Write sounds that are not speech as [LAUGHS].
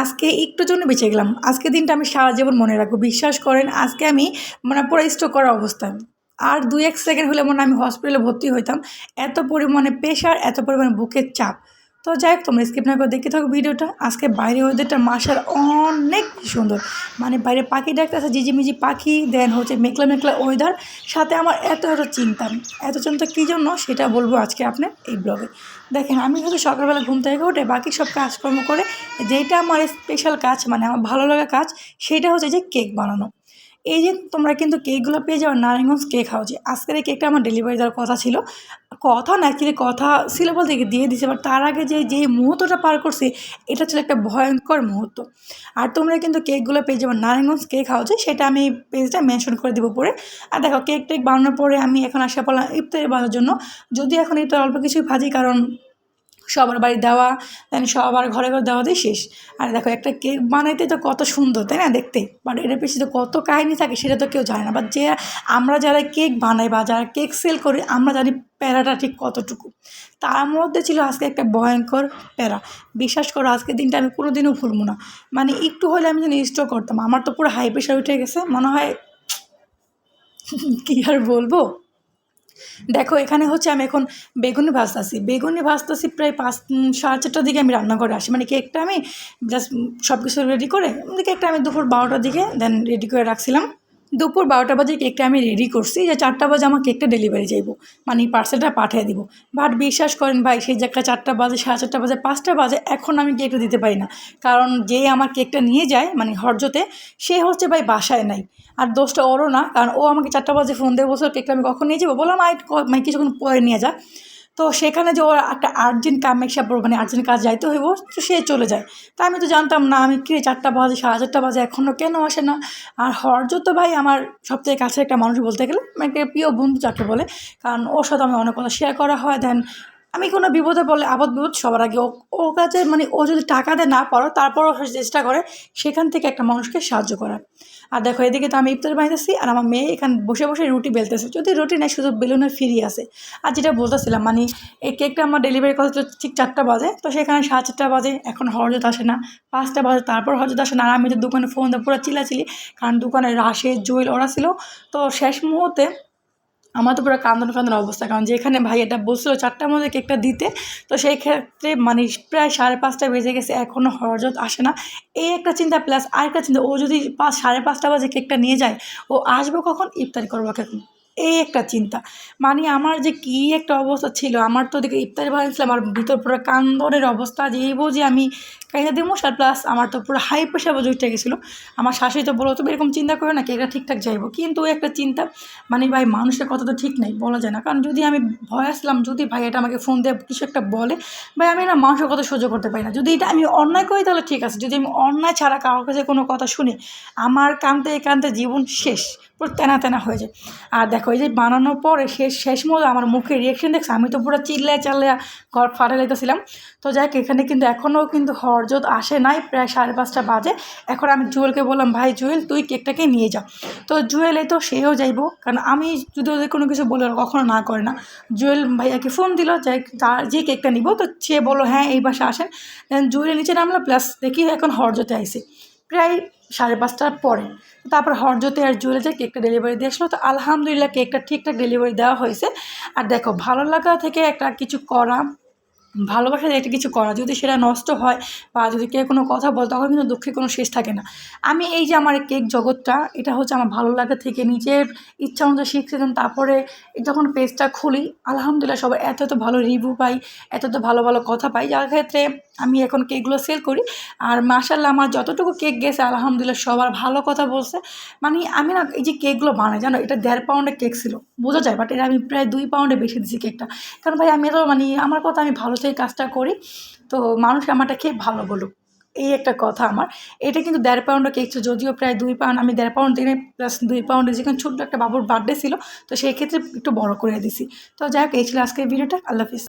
আজকে একটু জন্য বেঁচে গেলাম। আজকে দিনটা আমি সারা জীবন মনে রাখব। বিশ্বাস করেন, আজকে আমি মানে পুরো স্ট্রোক করা অবস্থায় আর দু এক সেকেন্ড হলে মনে আমি হসপিটালে ভর্তি হইতাম। এত পরিমাণে প্রেশার এত পরিমাণে বুকের চাপ। তো যাই হোক, তোমরা স্কিপ না করে দেখতে থাকো ভিডিওটা। আজকে বাইরে ওয়েদারটা মাসার অনেক সুন্দর। মানে বাইরে পাখি ডাকতেছে ঝিঝিমিঝি পাখি দেন হচ্ছে মেঘলা মেঘলা ওয়েদার সাথে আমার এত এত চিন্তা এত চিন্তা কী জন্য সেটা বলব আজকে আপনার এই ব্লগে দেখেন, আমি শুধু সকালবেলা ঘুম থেকে উঠে বাকি সব কাজকর্ম করে যেটা আমার স্পেশাল কাজ মানে আমার ভালো লাগা কাজ, সেটা হচ্ছে যে কেক বানানো। এই যে তোমরা কিন্তু কেকগুলো পেয়ে যাও নারায়ণগঞ্জ কেক হাউজে আজকের এই কেকটা আমার ডেলিভারি দেওয়ার কথা ছিল। কথা না অ্যাকচুয়ালি কথা ছিল বলতে কি দিয়ে দিছে বাট তার আগে যে যে মুহূর্তটা পার করছি, এটা ছিল একটা ভয়ঙ্কর মুহূর্ত। আর তোমরা কিন্তু কেকগুলো পেয়ে যাবে নারায়ণগঞ্জ কেক হাউজে সেটা আমি পেজটা মেনশন করে দেবো পরে। আর দেখো, কেক টেক বানানোর পরে আমি এখন আসা পড়লাম ইফতারি বানানোর জন্য। যদি এখন ইফতার অল্প কিছুই ভাজি, কারণ সবার বাড়ি দেওয়া দেন সবার ঘরে ঘরে দেওয়া দিয়ে শেষ। আর দেখো একটা কেক বানাইতে তো কত সুন্দর, তাই না দেখতে? বাট এটার তো কত কাহিনী থাকে সেটা তো কেউ জানে না। বাট যে আমরা যারা কেক বানাই বা যারা কেক সেল করি, আমরা জানি প্যারাটা ঠিক কতটুকু। তার মধ্যে ছিল আজকে একটা ভয়ঙ্কর প্যারা। বিশ্বাস করো, আজকের দিনটা আমি কোনো দিনও ভুলবো না। মানে একটু হলে আমি যেন স্ট্রোক করতাম। আমার তো পুরো হাই প্রেশার উঠে গেছে। মনে হয়, [LAUGHS] কী আর বলব? দেখো, এখানে হচ্ছে আমি এখন বেগুনি ভাজতেছি। বেগুনি ভাজতেছি প্রায় পাঁচ সাড়ে চারটার দিকে আমি রান্না করে আসি। মানে কেকটা আমি জাস্ট সব কিছু রেডি করে কেকটা আমি দুপুর বারোটার দিকে দেন রেডি করে রাখছিলাম। দুপুর বারোটা বাজে কেকটা আমি রেডি করছি, যে চারটা বাজে আমার কেকটা ডেলিভারি যাইব। মানে পার্সেলটা পাঠিয়ে দিব। বাট বিশ্বাস করেন ভাই, সেই জায়গায় চারটা বাজে, সাড়ে চারটা বাজে, পাঁচটা বাজে, এখন আমি কেকটা দিতে পারি না। কারণ যে আমার কেকটা নিয়ে যায় মানে হরজতে, সে হচ্ছে ভাই বাসায় নাই। আর দোষটা ওরও না, কারণ ও আমাকে চারটা বাজে ফোন দিয়ে বসে কেকটা আমি কখন নিয়ে যাব? বললাম আই মানে কিছুক্ষণ পরে নিয়ে যা। তো সেখানে যে ওর একটা আর্জেন্ট কাম একসা মানে আর্জেন্ট কাজ যাইতে হইব, তো সে চলে যায়। তা আমি তো জানতাম না, আমি কি চারটা বাজে, সাড়ে চারটা বাজে এখনও কেন আসে না? আর হরজ তো ভাই আমার সবথেকে কাছে একটা মানুষ বলতে গেলে মানে প্রিয় বন্ধু যাকে বলে, কারণ ওর সাথে আমি অনেক কথা শেয়ার করা হয় দেন আমি কোনো বিপদে পড়লে আবদ বিপদ সবার আগে। ও কাছে মানে ও যদি টাকা দেয় না পারো তারপরও চেষ্টা করে সেখান থেকে একটা মানুষকে সাহায্য করার। আর দেখো, এদিকে তো আমি ইফতার বানাইতেছি আর আমার মেয়ে এখানে বসে বসে রুটি বেলতেছে। যদি রুটি নেই, শুধু বেলুনে ফিরি আসে আর যেটা বলতেছিলাম মানে এই কেকটা আমার ডেলিভারি কথা ঠিক চারটা বাজে, তো সেখানে সাড়ে চারটা বাজে, এখন হরজত আসে না। পাঁচটা বাজে, তারপর হরজত আসে না। আর আমি তো দোকানে ফোন দিয়ে পুরো চিলাচিলি কারণ দোকানে রাশে জুয়েল ওরা ছিল। তো শেষ মুহূর্তে আমার তো পুরো কান্দন কান্দন অবস্থা, কারণ যেখানে ভাই এটা বসল চারটার মধ্যে কেকটা দিতে, তো সেই ক্ষেত্রে মানে প্রায় সাড়ে পাঁচটা বেজে গেছে এখনও হরজত আসে না। এই একটা চিন্তা প্লাস আরেকটা চিন্তা, ও যদি পাঁচ, সাড়ে পাঁচটা বাজে কেকটা নিয়ে যায়, ও আসব কখন? ইফতারি করব কখন এই একটা চিন্তা। মানে আমার যে কী একটা অবস্থা ছিল, আমার তো ওদিকে ইফতারি বানিয়েছিলাম আমার ভিতর পুরো কান্দনের অবস্থা, যে এই যে আমি কাইনা দেবো সার প্লাস আমার তো পুরো হাই প্রেশার বোঝ উঠে গেছিল। আমার শাশুড়ি তো বলো তুমি এরকম চিন্তা করো না কি এটা ঠিকঠাক যাইবো। কিন্তু একটা চিন্তা মানে ভাই মানুষের কথা তো ঠিক নেই, বলা যায় না। কারণ যদি আমি ভয় আসলাম, যদি ভাই এটা আমাকে ফোন দিয়ে কিছু একটা বলে, ভাই আমি না মানুষের কথা সহ্য করতে পারি না। যদি এটা আমি অন্যায় করি তাহলে ঠিক আছে, যদি আমি অন্যায় ছাড়া কারোর কাছে কোনো কথা শুনি, আমার কানতে কানতে জীবন শেষ। পুরো তেনা তেনা হয়ে যায়। আর দেখো, এই যে বানানোর পরে শেষ শেষ মতো আমার মুখে রিয়েকশন দেখছে? আমি তো পুরো চিল্লায় চাল্লায় ঘর ফাটে লাইতেছিলাম তো যাই এখানে কিন্তু এখনও কিন্তু হরজত আসে নাই, প্রায় সাড়ে পাঁচটা বাজে। এখন আমি জুয়েলকে বললাম, ভাই জুয়েল, তুই কেকটাকে নিয়ে যা। তো জুয়েল তো সেও যাইবো। কারণ আমি যদি ওদের কোনো কিছু বলে কখনো না করে না। জুয়েল ভাইয়াকে ফোন দিল, যে তার যে কেকটা নিব, তো সে বলো হ্যাঁ এই বাসা আসেন। দেন জুয়েলের নিচে নামলো প্লাস দেখি এখন হরজতে আইসি। প্রায় সাড়ে পাঁচটার পরে। তারপর হরজতে আর যে কেকটা ডেলিভারি দিয়ে আসলো। তো আলহামদুলিল্লাহ কেকটা ঠিকঠাক ডেলিভারি দেওয়া হয়েছে। আর দেখো, ভালো লাগা থেকে একটা কিছু করা ভালোবাসা একটা কিছু করা, যদি সেটা নষ্ট হয় বা যদি কেউ কোনো কথা বলে, তখন কিন্তু দুঃখের কোনো শেষ থাকে না। আমি এই যে আমার কেক জগৎটা, এটা হচ্ছে আমার ভালো লাগা থেকে নিজের ইচ্ছা মতো শিখছিলাম তারপরে যখন পেজটা খুলি, আলহামদুলিল্লাহ সবাই এত এত ভালো রিভিউ পাই, এত এত ভালো ভালো কথা পাই। যার ক্ষেত্রে আমি এখন কেকগুলো সেল করি আর মাসাল্লাহ আমার যতটুকু কেক গেছে, আলহামদুলিল্লাহ সবার ভালো কথা বলছে। মানে আমি না এই যে কেকগুলো বানাই, জানো, এটা দেড় পাউন্ডের কেক ছিল, বোঝা যায় বাট এটা আমি প্রায় দুই পাউন্ডে বেশি দিচ্ছি কেকটা। কারণ ভাই, আমি তো মানে আমার কথা আমি ভালো থেকে কাজটা করি। তো মানুষ আমারটা খেয়ে ভালো বলুক। এই একটা কথা আমার। এটা কিন্তু দেড় পাউন্ডের কেক ছিল। যদিও প্রায় দুই পাউন্ড আমি দেড় পাউন্ড দিনে প্লাস দুই পাউন্ডে যেখানে ছোট্ট একটা বাবুর বার্থডে ছিল, তো সেই ক্ষেত্রে একটু বড় করে দিছি। তো যাই হোক, এই ছিল আজকের ভিডিওটা আল্লাহ হাফিজ।